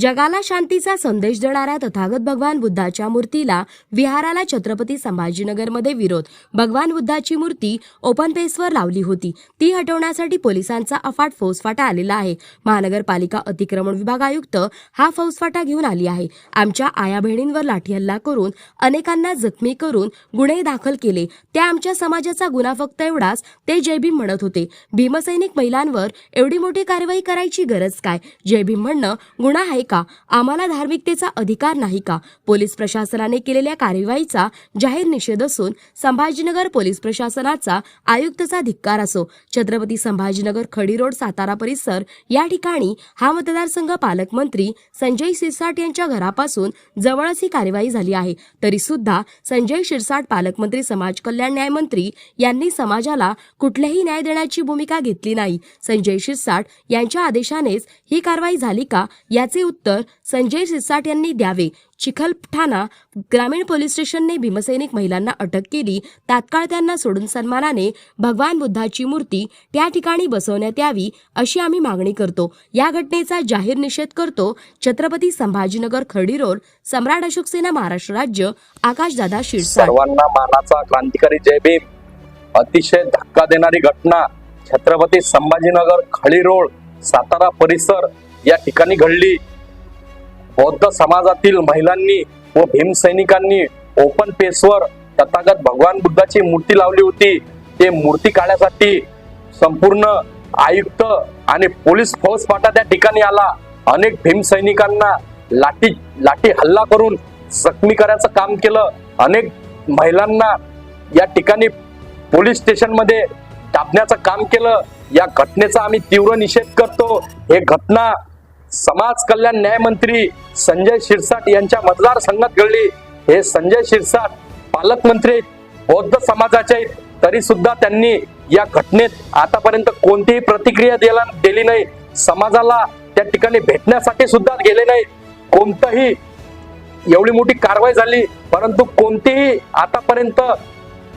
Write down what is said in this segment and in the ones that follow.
जगाला शांतीचा संदेश देणाऱ्या तथागत भगवान बुद्धाच्या मूर्तीला विहाराला छत्रपती संभाजीनगरमध्ये विरोध. भगवान बुद्धाची मूर्ती ओपन पेसवर लावली होती. ती हटवण्यासाठी पोलिसांचा अफाट फौजफाटा आलेला आहे. महानगरपालिका अतिक्रमण विभाग आयुक्त हा फौजफाटा घेऊन आली आहे. आमच्या आया बहिणींवर लाठी हल्ला करून अनेकांना जखमी करून गुन्हे दाखल केले. त्या आमच्या समाजाचा गुन्हा फक्त एवढाच ते जय भीम म्हणत होते. भीमसैनिक महिलांवर एवढी मोठी कारवाई करायची गरज काय? जय भीम म्हणणं गुन्हा आहे का? आम्हाला धार्मिकतेचा अधिकार नाही का? पोलीस प्रशासनाने केलेल्या कार्यवाहीचा जाहीर निषेध असून संभाजीनगर पोलीस प्रशासनाचा आयुक्तचा धिक्कार असो. छत्रपती संभाजीनगर खडी रोड सातारा परिसर या ठिकाणी हा मतदारसंघ पालकमंत्री संजय शिरसाट यांच्या घरापासून जवळच ही कार्यवाही झाली आहे. तरी सुद्धा संजय शिरसाट पालकमंत्री समाज कल्याण न्यायमंत्री यांनी समाजाला कुठलेही न्याय देण्याची भूमिका घेतली नाही. संजय शिरसाट यांच्या आदेशानेच ही कारवाई झाली का? याचे उत्तर संजय सिसाट यांनी द्यावे. चिखलठाणा ग्रामीण पोलीस स्टेशनने भीमसैनिक महिलांना अटक केली. तात्काळ त्यांना सोडून सन्मानाने भगवान बुद्धाची मूर्ती त्या ठिकाणी बसवण्यात यावी अशी आम्ही मागणी करतो. या घटनेचा जाहीर निषेध करतो. छत्रपती संभाजीनगर खर्डी रोड सम्राट अशोक सेना महाराष्ट्र राज्य आकाशदादा शिरसाट. सर्वांना मानाचा क्रांतिकारी जय भीम. अतिशय धक्का देणारी घटना छत्रपती संभाजीनगर खळी रोड सातारा परिसर या ठिकाणी घडली. बौद्ध समाजातील महिलांनी व भीमसैनिकांनी ओपन पेसवर तथागत भगवान बुद्धाची मूर्ती लावली होती. ते मूर्ती काढण्यासाठी संपूर्ण आयुक्त आणि पोलीस फौजफाटा त्या ठिकाणी आला. अनेक भीमसैनिकांना लाठी लाठी हल्ला करून जखमी करायचं काम केलं. अनेक महिलांना या ठिकाणी पोलीस स्टेशनमध्ये दाबण्याचं काम केलं. या घटनेचा आम्ही तीव्र निषेध करतो. हे घटना समाज कल्याण न्यायमंत्री संजय शिरसाट यांच्या मतदारसंघात घडली हे संजय शिरसाट पालकमंत्री बौद्ध समाजाचे तरी सुद्धा त्यांनी या घटनेत आतापर्यंत कोणतीही प्रतिक्रिया दिला दिली नाही. समाजाला त्या ठिकाणी भेटण्यासाठी सुद्धा गेले नाही. कोणतंही एवढी मोठी कारवाई झाली परंतु कोणतीही आतापर्यंत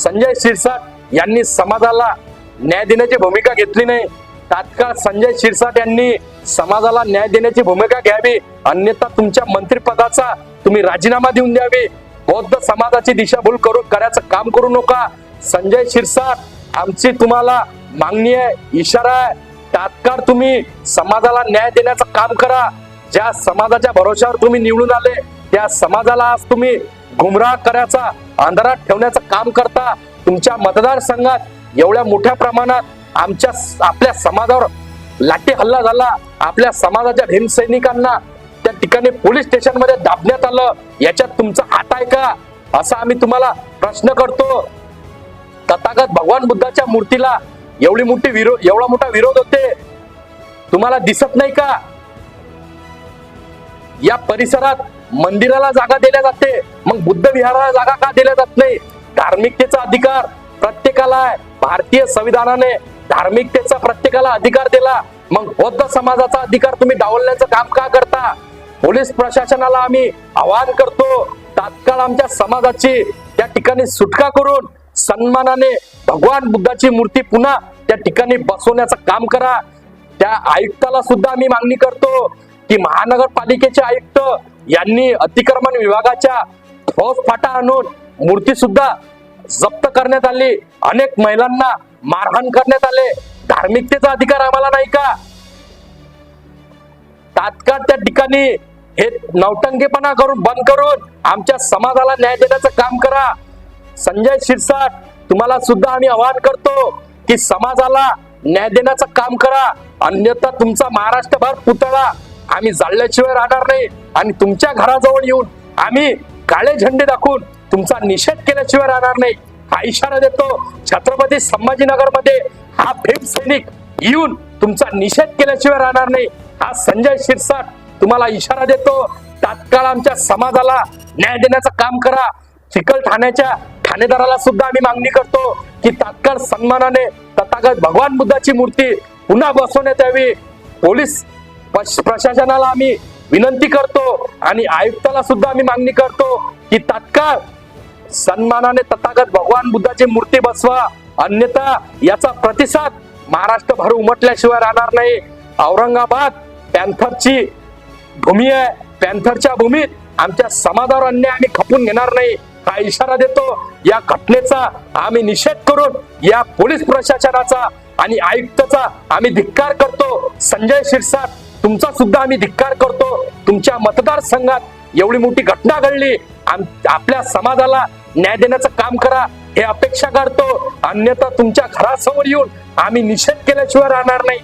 संजय शिरसाट यांनी समाजाला न्याय देण्याची भूमिका घेतली नाही. तात्काळ संजय शिरसाट यांनी समाजाला न्याय देण्याची भूमिका घ्यावी अन्यथा तुमच्या मंत्रिपदाचा तुम्ही राजीनामा देऊन द्यावे. बौद्ध समाजाची दिशाभूल करू करायचं काम करू नका. संजय शिरसाट आमची तुम्हाला मागणी आहे इशारा आहे. तात्काळ तुम्ही समाजाला न्याय देण्याचं काम करा. ज्या समाजाच्या भरोश्यावर तुम्ही निवडून आले त्या समाजाला आज तुम्ही गुमराह करायचा अंधारात ठेवण्याचं काम करता. तुमच्या मतदारसंघात एवढ्या मोठ्या प्रमाणात आमच्या आपल्या समाजावर लाठी हल्ला झाला. आपल्या समाजाच्या भीमसैनिकांना त्या ठिकाणी पोलीस स्टेशनमध्ये दाबण्यात आलं. याच्यात तुमचा हात आहे का? असा आम्ही तुम्हाला प्रश्न करतो. तथागत भगवान बुद्धाच्या मूर्तीला एवढी मोठी विरोध एवढा मोठा विरोध होते. तुम्हाला दिसत नाही का? या परिसरात मंदिराला जागा दिल्या जाते. मग बुद्ध विहाराला जागा का दिल्या जात नाही? धार्मिकतेचा अधिकार प्रत्येकाला आहे. भारतीय संविधानाने धार्मिकतेचा प्रत्येकाला अधिकार दिला. मग बौद्ध समाजाचा अधिकार तुम्ही डावलण्याचं काम का करता? पोलीस प्रशासनाला आम्ही आवाहन करतो तात्काळ आमच्या समाजाची त्या ठिकाणी सुटका करून सन्मानाने भगवान बुद्धाची मूर्ती पुन्हा त्या ठिकाणी बसवण्याचं काम करा. त्या आयुक्ताला सुद्धा आम्ही मागणी करतो की महानगरपालिकेचे आयुक्त यांनी अतिक्रमण विभागाच्या फौजफाटा आणून मूर्ती सुद्धा जप्त करण्यात आली. अनेक महिलांना मारहाण करण्यात आले. धार्मिकतेचा अधिकार आम्हाला नाही का? तात्काळ त्या ठिकाणी हे नौटंकीपणा करून बंद करून आमच्या समाजाला न्याय देण्याचं काम करा. संजय शिरसाट तुम्हाला सुद्धा आम्ही आवाहन करतो की समाजाला न्याय देण्याचं काम करा. अन्यथा तुमचा महाराष्ट्रभर पुतळा आम्ही जाळल्याशिवाय राहणार नाही. आणि तुमच्या घराजवळ येऊन आम्ही काळे झेंडे दाखवून तुमचा निषेध केल्याशिवाय राहणार नाही. हा इशारा देतो. छत्रपती संभाजीनगरमध्ये हा भीम सैनिक येऊन तुमचा निषेध केल्याशिवाय राहणार नाही. हा संजय शिरसाट तुम्हाला इशारा देतो. तात्काळ आमच्या समाजाला न्याय देण्याचं काम करा. चिकल ठाण्याच्या ठाणेदाराला सुद्धा आम्ही मागणी करतो की तात्काळ सन्मानाने तथागत भगवान बुद्धाची मूर्ती पुन्हा बसवण्यात यावी. पोलीस प्रशासनाला आम्ही विनंती करतो आणि आयुक्ताला सुद्धा आम्ही मागणी करतो की तात्काळ सन्मानाने तथागत भगवान बुद्धाची मूर्ती बसवा. अन्यथा याचा प्रतिसाद महाराष्ट्रभर उमटल्याशिवाय राहणार नाही. औरंगाबाद पॅन्थरची भूमी आहे. पॅन्थरच्या भूमीत आमच्या समाजावर अन्याय आम्ही खपून घेणार नाही. हा इशारा देतो. या घटनेचा आम्ही निषेध करून या पोलीस प्रशासनाचा आणि आयुक्ताचा आम्ही धिक्कार करतो. संजय शिरसाट तुमचा सुद्धा आम्ही धिक्कार करतो. तुमच्या मतदारसंघात एवढी मोठी घटना घडली. आम- आपल्या समाजाला न्याय देण्याचं काम करा हे अपेक्षा करतो. अन्यथा तुमच्या घरासमोर येऊन आम्ही निषेध केल्याशिवाय राहणार नाही.